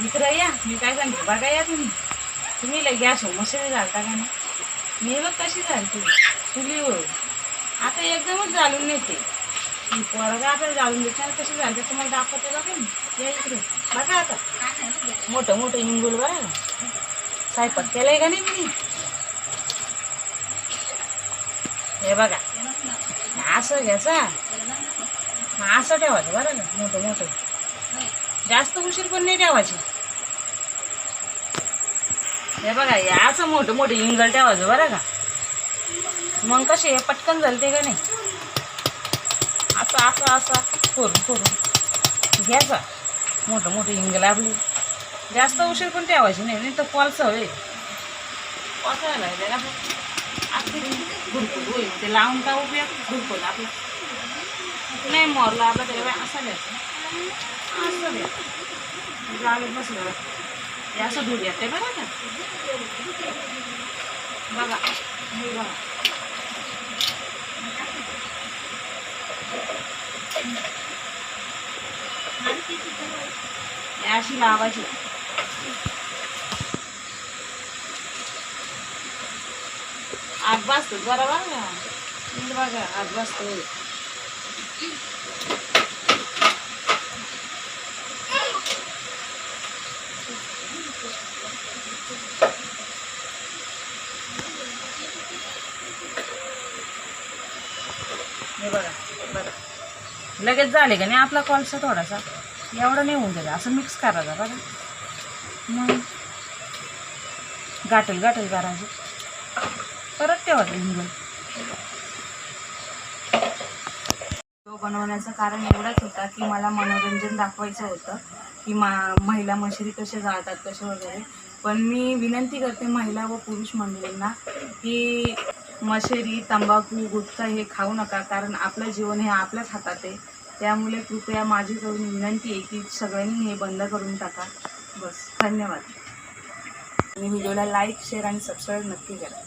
मित्र या मी काय सांगते बघा या तुम्ही. तुम्ही लगे असो मशीन घालता का नाही? मी बघ कशी घालते चुलीवर. आता एकदमच घालून नेते. मी पोरगा आता घालून देते कशी घालते तुम्हाला दाखवते बघा मी. या इकडे बघा आता. मोठं मोठं इंगुल बघा स्वयंपाक केलाय का नाही मी? हे बघा. असं घ्यायचा. असं ठेवायचं बरं का? मोठं मोठं. जास्त उशीर पण नाही ठेवायची. हे बघा हे असं मोठं मोठं इंगल ठेवायचं बरं का. मग कसे हे पटकन झालते का नाही? असं असं असं करून करून. घ्यायचा. मोठं मोठं इंगल आपली. जास्त उशीर पण ठेवायची नाही नाही तर पॉल्स हवे. पॉसायला लागले होईल ते लावून का उपयोग? घुरकुल आपला. नाही मोरला आपला त्याला असं घ्यायचा असं द्यायचं झालं बसलं हे असं दूध येते बघा का? बघा हे बघा अशी लावायची आठ वाजतो बरं बघा नीट बघा आग बसतो. हे बघा बघा. लगेच झाले का नाही आपला कॉलसा थोडासा? एवढं नाही होऊन द्यायचा असं मिक्स करायचा बघा. मग. गाठल गाठल करायचं परत ठेवायचं हिंगण तो बनवण्याचं कारण एवढंच होता की मला मनोरंजन दाखवायचं होतं. की मा महिला मशिरी कसे जाळतात कसे वगैरे. पण मी विनंती करते महिला व पुरुष मंडळींना की मशेरी तंबाखू गुटखा हे खाऊ नका कारण आपलं जीवन हे आपल्याच हातात आहे. त्यामुळे कृपया माझी करून विनंती आहे की सगळ्यांनी हे बंद करून टाका. बस धन्यवाद. आणि व्हिडिओला लाईक शेअर आणि सबस्क्राईब नक्की करा.